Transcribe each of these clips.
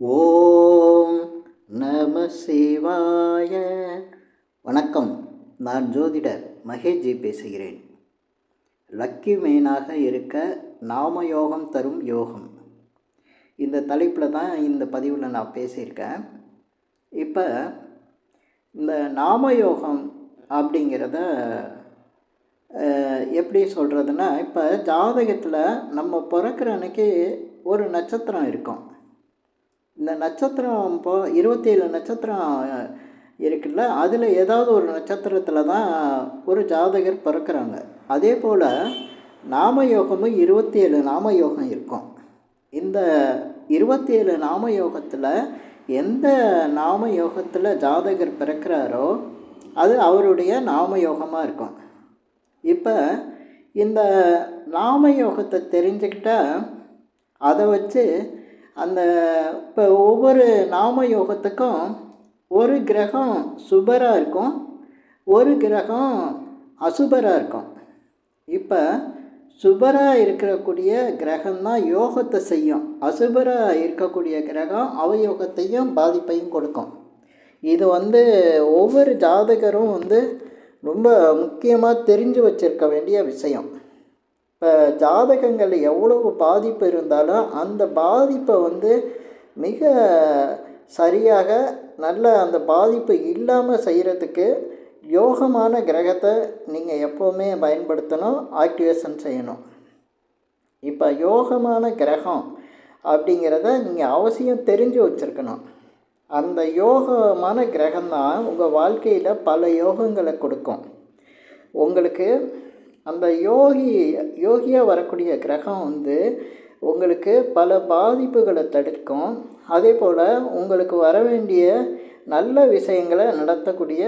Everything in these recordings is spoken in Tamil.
ஓம் நம சிவாய. வணக்கம். நான் ஜோதிடர் மகேஷ்ஜி பேசுகிறேன். லக்கி மெயினாக இருக்க நாம யோகம் தரும் யோகம். இந்த தலைப்பில் தான் இந்த பதிவில் நான் பேசியிருக்கேன். இப்போ இந்த நாம யோகம் அப்படிங்கிறத எப்படி சொல்கிறதுனா இப்போ ஜாதகத்தில் நம்ம பிறக்கிற அன்னைக்கு ஒரு நட்சத்திரம் இருக்கும். இந்த நட்சத்திரம் இப்போ இருபத்தேழு நட்சத்திரம் இருக்குல்ல? அதில் ஏதாவது ஒரு நட்சத்திரத்தில் தான் ஒரு ஜாதகர் பிறக்கிறாங்க. அதே போல் நாமயோகமும் இருபத்தேழு நாமயோகம் இருக்கும். இந்த இருபத்தேழு நாமயோகத்தில் எந்த நாமயோகத்தில் ஜாதகர் பிறக்கிறாரோ அது அவருடைய நாமயோகமாக இருக்கும். இப்போ இந்த நாமயோகத்தை தெரிஞ்சுக்கிட்டால் அதை வச்சு அந்த இப்போ ஒவ்வொரு நாம யோகத்துக்கும் ஒரு கிரகம் சுபராக இருக்கும் ஒரு கிரகம் அசுபராக இருக்கும். இப்போ சுபராக இருக்கக்கூடிய கிரகம் தான் யோகத்தை செய்யும். அசுபராக இருக்கக்கூடிய கிரகம் அவயோகத்தையும் பாதிப்பையும் கொடுக்கும். இது வந்து ஒவ்வொரு ஜாதகரும் வந்து ரொம்ப முக்கியமாக தெரிஞ்சு வச்சிருக்க வேண்டிய விஷயம். இப்போ ஜாதகங்கள் எவ்வளவு பாதிப்பு இருந்தாலும் அந்த பாதிப்பை வந்து மிக சரியாக நல்ல அந்த பாதிப்பு இல்லாமல் செய்கிறதுக்கு யோகமான கிரகத்தை நீங்கள் எப்போவுமே பயன்படுத்தணும் ஆக்டிவேஷன் செய்யணும். இப்போ யோகமான கிரகம் அப்படிங்கிறத நீங்கள் அவசியம் தெரிஞ்சு வச்சுருக்கணும். அந்த யோகமான கிரகம்தான் உங்கள் வாழ்க்கையில் பல யோகங்களை கொடுக்கும். உங்களுக்கு அந்த யோகி யோகியாக வரக்கூடிய கிரகம் வந்து உங்களுக்கு பல பாதிப்புகளை தடுக்கும். அதே போல் உங்களுக்கு வர வேண்டிய நல்ல விஷயங்களை நடத்தக்கூடிய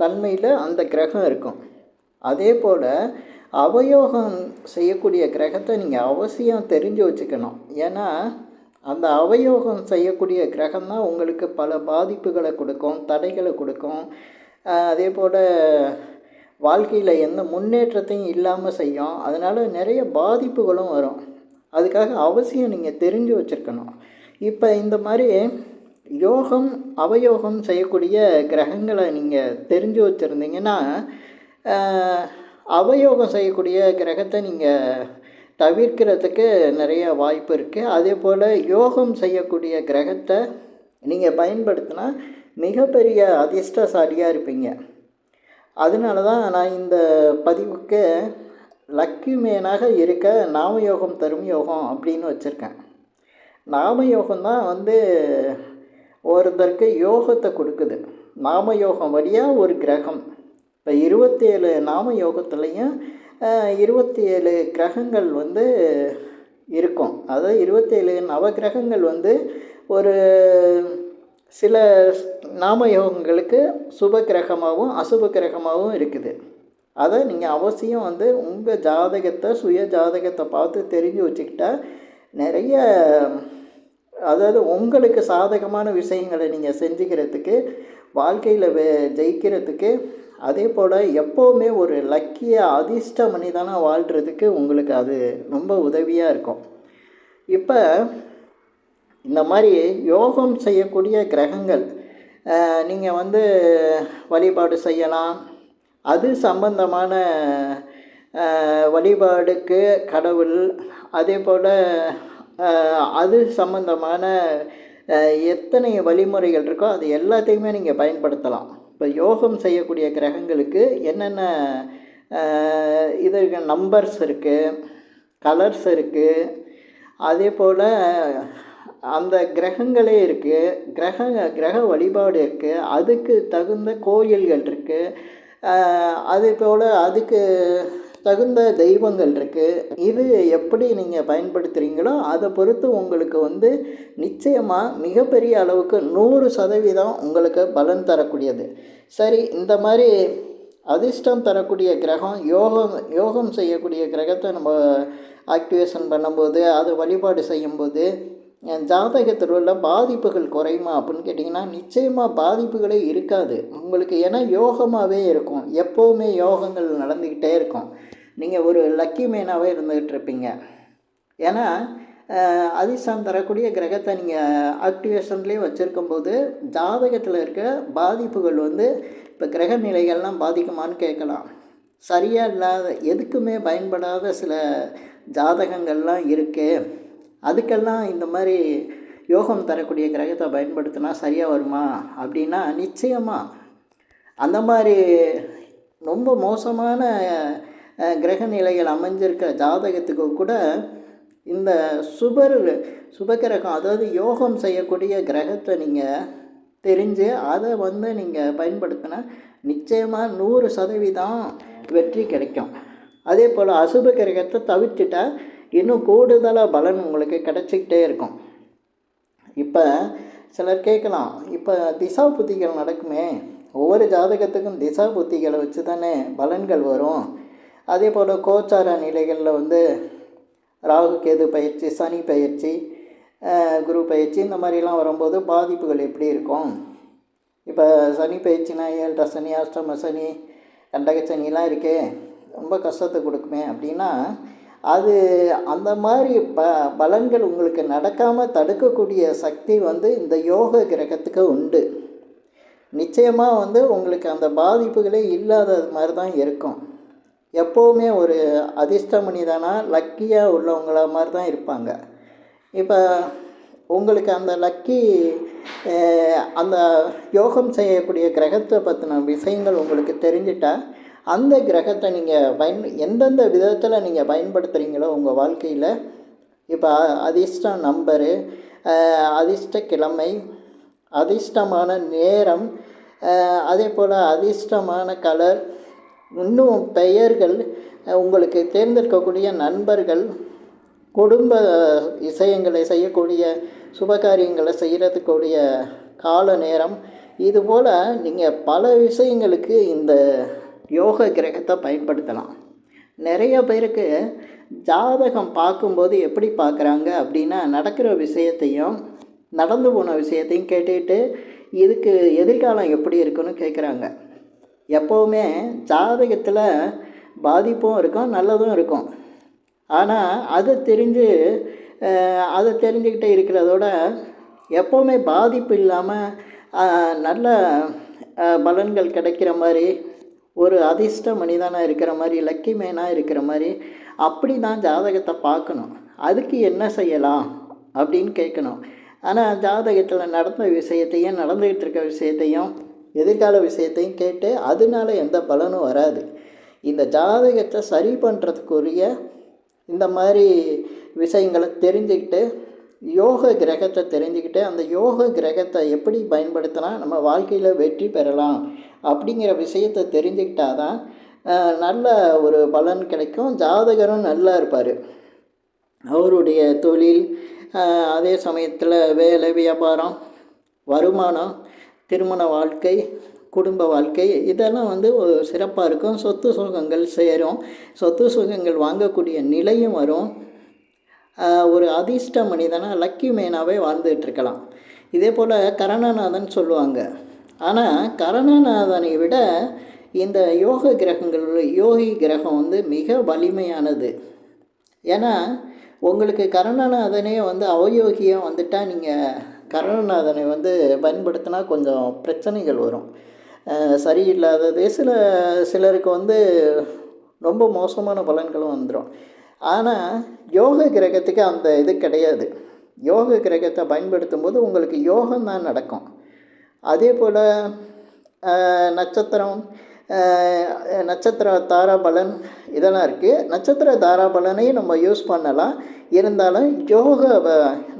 தன்மையில் அந்த கிரகம் இருக்கும். அதே போல் அவயோகம் செய்யக்கூடிய கிரகத்தை நீங்கள் அவசியம் தெரிஞ்சு வச்சுக்கணும். ஏன்னா அந்த அவயோகம் செய்யக்கூடிய கிரகம் தான் உங்களுக்கு பல பாதிப்புகளை கொடுக்கும் தடைகளை கொடுக்கும். அதே போல் வாழ்க்கையில் எந்த முன்னேற்றத்தையும் இல்லாமல் செய்யும். அதனால் நிறைய பாதிப்புகளும் வரும். அதுக்காக அவசியம் நீங்கள் தெரிஞ்சு வச்சுருக்கணும். இப்போ இந்த மாதிரி யோகம் அவயோகம் செய்யக்கூடிய கிரகங்களை நீங்கள் தெரிஞ்சு வச்சுருந்தீங்கன்னா அவயோகம் செய்யக்கூடிய கிரகத்தை நீங்கள் தவிர்க்கிறதுக்கு நிறைய வாய்ப்பு இருக்குது அதே போல் யோகம் செய்யக்கூடிய கிரகத்தை நீங்கள் பயன்படுத்தினா மிகப்பெரிய அதிர்ஷ்டசாலியாக இருப்பீங்க. அதனால தான் நான் இந்த பதிவுக்கு லக்கி மேனாக இருக்க நாமயோகம் தரும் யோகம் அப்படின்னு வச்சுருக்கேன். நாமயோகம் தான் வந்து ஒருத்தருக்கு யோகத்தை கொடுக்குது. நாமயோகம் வழியாக ஒரு கிரகம். இப்போ இருபத்தேழு நாம யோகத்துலேயும் இருபத்தி ஏழு கிரகங்கள் வந்து இருக்கும். அதாவது இருபத்தேழு நவகிரகங்கள் வந்து ஒரு சில நாம யோகங்களுக்கு சுப கிரகமாகவும் அசுப கிரகமாகவும் இருக்குது. அதை நீங்கள் அவசியம் வந்து உங்கள் ஜாதகத்தை சுய ஜாதகத்தை பார்த்து தெரிஞ்சு வச்சுக்கிட்டா நிறைய அதாவது உங்களுக்கு சாதகமான விஷயங்களை நீங்கள் செஞ்சுக்கிறதுக்கு வாழ்க்கையில் வே ஜெயிக்கிறதுக்கு அதே போல் எப்போவுமே ஒரு லக்கிய அதிர்ஷ்ட மனிதனாக வாழ்கிறதுக்கு உங்களுக்கு அது ரொம்ப உதவியாக இருக்கும். இப்போ இந்த மாதிரி யோகம் செய்யக்கூடிய கிரகங்கள் நீங்கள் வந்து வழிபாடு செய்யலாம். அது சம்பந்தமான வழிபாடுக்கு கடவுள் அதே போல் அது சம்பந்தமான எத்தனை வழிமுறைகள் இருக்கோ அது எல்லாத்தையுமே நீங்கள் பயன்படுத்தலாம். இப்போ யோகம் செய்யக்கூடிய கிரகங்களுக்கு என்னென்ன இது நம்பர்ஸ் இருக்குது கலர்ஸ் இருக்குது அதே போல் அந்த கிரகங்களே இருக்குது கிரக கிரக வழிபாடு இருக்குது அதுக்கு தகுந்த கோயில்கள் இருக்குது அதே போல் அதுக்கு தகுந்த தெய்வங்கள் இருக்குது இது எப்படி நீங்கள் பயன்படுத்துகிறீங்களோ அதை பொறுத்து உங்களுக்கு வந்து நிச்சயமாக மிகப்பெரிய அளவுக்கு நூறு சதவீதம் உங்களுக்கு பலன் தரக்கூடியது. சரி இந்த மாதிரி அதிர்ஷ்டம் தரக்கூடிய கிரகம் யோகம் யோகம் செய்யக்கூடிய கிரகத்தை நம்ம ஆக்டிவேஷன் பண்ணும்போது அது வழிபாடு செய்யும்போது ஜாதகத்தில் உள்ள பாதிப்புகள் குறையுமா அப்படின்னு கேட்டிங்கன்னா நிச்சயமாக பாதிப்புகளே இருக்காது. உங்களுக்கு ஏன்னா யோகமாகவே இருக்கும். எப்போவுமே யோகங்கள் நடந்துக்கிட்டே இருக்கும். நீங்கள் ஒரு லக்கி மேனாகவே இருந்துகிட்டு இருப்பீங்க. ஏன்னா அஹ், தரக்கூடிய கிரகத்தை நீங்கள் ஆக்டிவேஷன்லேயே வச்சுருக்கும்போது ஜாதகத்தில் இருக்க பாதிப்புகள் வந்து இப்போ கிரக நிலைகள்லாம் பாதிக்குமான்னு கேட்கலாம். சரியாக இல்லாத எதுக்குமே பயன்படாத சில ஜாதகங்கள்லாம் இருக்குது அதுக்கெல்லாம் இந்த மாதிரி யோகம் தரக்கூடிய கிரகத்தை பயன்படுத்தினா சரியாக வருமா? அப்படின்னா நிச்சயமாக அந்த மாதிரி ரொம்ப மோசமான கிரக நிலைகள் அமைஞ்சிருக்க ஜாதகத்துக்கு கூட இந்த சுபர் சுபகிரகம் அதாவது யோகம் செய்யக்கூடிய கிரகத்தை நீங்கள் தெரிஞ்சு அதை வந்து நீங்கள் பயன்படுத்தினா நிச்சயமாக நூறு சதவீதம் வெற்றி கிடைக்கும். அதே போல் அசுப கிரகத்தை தவிர்த்துட்டால் இன்னும் கூடுதலாக பலன் உங்களுக்கு கிடச்சிக்கிட்டே இருக்கும். இப்போ சிலர் கேட்கலாம் இப்போ திசா புத்திகள் நடக்குமே ஒவ்வொரு ஜாதகத்துக்கும் திசா புத்திகளை வச்சு தானே பலன்கள் வரும். அதே போல் கோச்சார நிலைகளில் வந்து ராகு கேது பயிற்சி சனி பயிற்சி குரு பயிற்சி இந்த மாதிரிலாம் வரும்போது பாதிப்புகள் எப்படி இருக்கும்? இப்போ சனி பயிற்சினா ஏழரை சனி அஷ்டம சனி கண்டக சனிலாம் இருக்கே ரொம்ப கஷ்டத்தை கொடுக்குமே அப்படின்னா அது அந்த மாதிரி ப பலன்கள் உங்களுக்கு நடக்காமல் தடுக்கக்கூடிய சக்தி வந்து இந்த யோக கிரகத்துக்கு உண்டு. நிச்சயமாக வந்து உங்களுக்கு அந்த பாதிப்புகளே இல்லாத மாதிரி தான் இருக்கும். எப்போவுமே ஒரு அதிர்ஷ்ட மனிதனா லக்கியாக உள்ளவங்கள மாதிரி தான் இருப்பாங்க. இப்போ உங்களுக்கு அந்த லக்கி அந்த யோகம் செய்யக்கூடிய கிரகத்தை பற்றின விஷயங்கள் உங்களுக்கு தெரிஞ்சிட்டா அந்த கிரகத்தை நீங்கள் பயன் எந்தெந்த விதத்தில் நீங்கள் பயன்படுத்துகிறீங்களோ உங்கள் வாழ்க்கையில் இப்போ அதிர்ஷ்ட நம்பரு அதிர்ஷ்ட கிழமை அதிர்ஷ்டமான நேரம் அதே போல் அதிர்ஷ்டமான கலர் இன்னும் பெயர்கள் உங்களுக்கு தேர்ந்தெடுக்கக்கூடிய நண்பர்கள் குடும்ப விஷயங்களை செய்யக்கூடிய சுபகாரியங்களை செய்கிறதுக்கூடிய கால நேரம் இதுபோல் நீங்கள் பல விஷயங்களுக்கு இந்த யோக கிரகத்தை பயன்படுத்தலாம். நிறைய பேருக்கு ஜாதகம் பார்க்கும்போது எப்படி பார்க்குறாங்க அப்படின்னா நடக்கிற விஷயத்தையும் நடந்து போன விஷயத்தையும் கேட்டுட்டு இதுக்கு எதிர்காலம் எப்படி இருக்குன்னு கேட்குறாங்க. எப்போவுமே ஜாதகத்தில் பாதிப்பும் இருக்கும் நல்லதும் இருக்கும். ஆனால் அதை தெரிஞ்சு அதை தெரிஞ்சுக்கிட்டே இருக்கிறதோட எப்போவுமே பாதிப்பு இல்லாமல் நல்ல பலன்கள் கிடைக்கிற மாதிரி ஒரு அதிர்ஷ்ட மனிதனாக இருக்கிற மாதிரி லக்கி மேனாக இருக்கிற மாதிரி அப்படி தான் ஜாதகத்தை பார்க்கணும். அதுக்கு என்ன செய்யலாம் அப்படின்னு கேட்கணும். ஆனால் ஜாதகத்தில் நடந்த விஷயத்தையும் நடந்துக்கிட்டு இருக்க விஷயத்தையும் எதிர்கால விஷயத்தையும் கேட்டு அதனால எந்த பலனும் வராது. இந்த ஜாதகத்தை சரி பண்ணுறதுக்குரிய இந்த மாதிரி விஷயங்களை தெரிஞ்சுக்கிட்டு யோக கிரகத்தை தெரிஞ்சுக்கிட்டு அந்த யோக கிரகத்தை எப்படி பயன்படுத்தினா நம்ம வாழ்க்கையில் வெற்றி பெறலாம் அப்படிங்கிற விஷயத்தை தெரிஞ்சுக்கிட்டா தான் நல்ல ஒரு பலன் கிடைக்கும். ஜாதகரும் நல்லா இருப்பார். அவருடைய தொழில் அதே சமயத்தில் வேலை வியாபாரம் வருமானம் திருமண வாழ்க்கை குடும்ப வாழ்க்கை இதெல்லாம் வந்து ஒரு சிறப்பாக இருக்கும். சொத்து சுகங்கள் சேரும். சொத்து சுகங்கள் வாங்கக்கூடிய நிலையும் வரும். ஒரு அதிர்ஷ்ட மனிதனாக லக்கி மேனாகவே வாழ்ந்துட்டு இருக்கலாம் இதே போல் கரணநாதன் சொல்லுவாங்க. ஆனால் கரணநாதனை விட இந்த யோக கிரகங்கள் யோகி கிரகம் வந்து மிக வலிமையானது. ஏன்னா உங்களுக்கு கரணநாதனே வந்து அவயோகியாக வந்துட்டால் நீங்கள் கரணநாதனை வந்து பயன்படுத்தினா கொஞ்சம் பிரச்சனைகள் வரும். சரியில்லாதது சில சிலருக்கு வந்து ரொம்ப மோசமான பலன்களும் வந்துடும் ஆனால் யோக கிரகத்துக்கு அந்த இது கிடையாது. யோக கிரகத்தை பயன்படுத்தும் போது உங்களுக்கு யோகம் தான் நடக்கும். அதே போல் நட்சத்திரம் நட்சத்திர தாராபலன் இதெல்லாம் இருக்குது நட்சத்திர தாராபலனையும் நம்ம யூஸ் பண்ணலாம். இருந்தாலும் யோக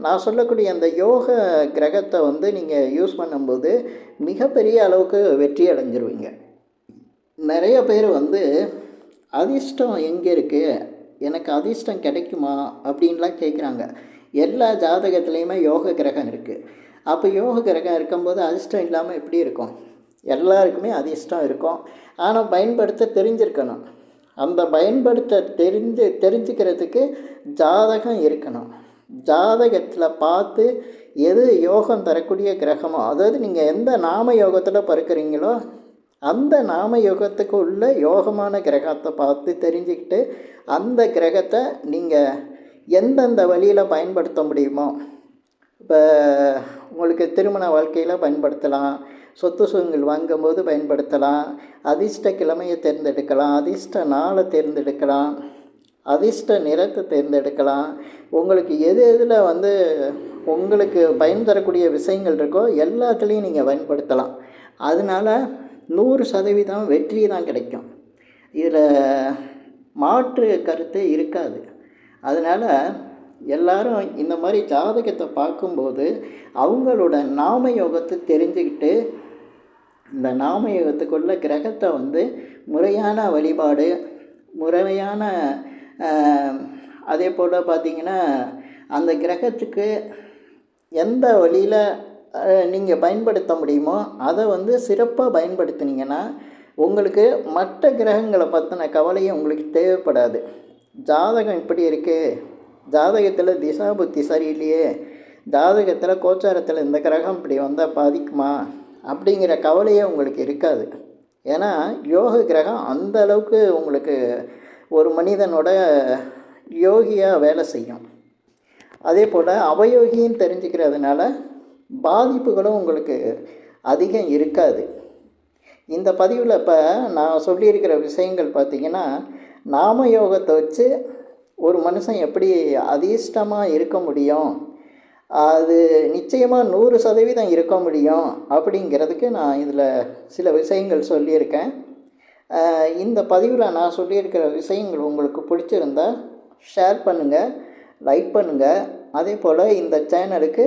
நான் சொல்லக்கூடிய அந்த யோக கிரகத்தை வந்து நீங்கள் யூஸ் பண்ணும்போது மிகப்பெரிய அளவுக்கு வெற்றி அடைஞ்சிருவீங்க. நிறைய பேர் வந்து அதிர்ஷ்டம் எங்கே இருக்குது எனக்கு அதிர்ஷ்டம் கிடைக்குமா அப்படின்லாம் கேட்குறாங்க எல்லா ஜாதகத்துலேயுமே யோக கிரகம் இருக்குது அப்போ யோக கிரகம் இருக்கும்போது அதிர்ஷ்டம் இல்லாமல் எப்படி இருக்கும்? எல்லாருக்குமே அதிர்ஷ்டம் இருக்கும். ஆனால் பயன்படுத்த தெரிஞ்சிருக்கணும். அந்த பயன்படுத்த தெரிஞ்சு தெரிஞ்சுக்கிறதுக்கு ஜாதகம் இருக்கணும். ஜாதகத்தில் பார்த்து எது யோகம் தரக்கூடிய கிரகமோ அதாவது நீங்கள் எந்த நாம யோகத்தில் பிறக்கிறீங்களோ அந்த நாம யோகத்துக்கு உள்ள யோகமான கிரகத்தை பார்த்து தெரிஞ்சுக்கிட்டு அந்த கிரகத்தை நீங்கள் எந்தெந்த வழியில் பயன்படுத்த முடியுமோ இப்போ உங்களுக்கு திருமண வாழ்க்கையில் பயன்படுத்தலாம் சொத்து சுகங்கள் வாங்கும்போது பயன்படுத்தலாம் அதிர்ஷ்ட கிழமையை தேர்ந்தெடுக்கலாம் அதிர்ஷ்ட நாளை தேர்ந்தெடுக்கலாம் அதிர்ஷ்ட நிறத்தை தேர்ந்தெடுக்கலாம் உங்களுக்கு எது எதில் வந்து உங்களுக்கு பயன் தரக்கூடிய விஷயங்கள் இருக்கோ எல்லாத்துலேயும் நீங்கள் பயன்படுத்தலாம். அதனால் நூறு சதவீதம் வெற்றி தான் கிடைக்கும். இதில் மாற்று கருத்தே இருக்காது. அதனால் எல்லாரும் இந்த மாதிரி ஜாதகத்தை பார்க்கும்போது அவங்களோட நாம யோகத்தை தெரிஞ்சுக்கிட்டு இந்த நாம யோகத்துக்குள்ள கிரகத்தை வந்து முறையான வழிபாடு முறையான அதே போல் பார்த்திங்கன்னா அந்த கிரகத்துக்கு எந்த வழியில் நீங்கள் பயன்படுத்த முடியுமோ அதை வந்து சிறப்பாக பயன்படுத்தினீங்கன்னா உங்களுக்கு மற்ற கிரகங்களை பற்றின கவலையும் உங்களுக்கு தேவைப்படாது. ஜாதகம் இப்படி இருக்குது ஜாதகத்தில் திசா புத்தி சரியில்லையே. ஜாதகத்தில் கோச்சாரத்தில் இந்த கிரகம் இப்படி வந்தால் பாதிக்குமா? அப்படிங்கிற கவலையே உங்களுக்கு இருக்காது. ஏன்னா யோக கிரகம் அந்த அளவுக்கு உங்களுக்கு ஒரு மனிதனோட யோகியாக வேலை செய்யும். அதே போல் அவயோகின்னு தெரிஞ்சுக்கிறதுனால பாதிப்புகளும் உங்களுக்கு அதிகம் இருக்காது. இந்த பதிவில் இப்போ நான் சொல்லியிருக்கிற விஷயங்கள் பார்த்திங்கன்னா நாம யோகத்தை வச்சு ஒரு மனுஷன் எப்படி அதிர்ஷ்டமாக இருக்க முடியும்? அது நிச்சயமாக நூறு சதவீதம் இருக்க முடியும் அப்படிங்கிறதுக்கு நான் இதில் சில விஷயங்கள் சொல்லியிருக்கேன். இந்த பதிவில் நான் சொல்லியிருக்கிற விஷயங்கள் உங்களுக்கு பிடிச்சிருந்தா ஷேர் பண்ணுங்கள் லைக் பண்ணுங்கள் அதே போல் இந்த சேனலுக்கு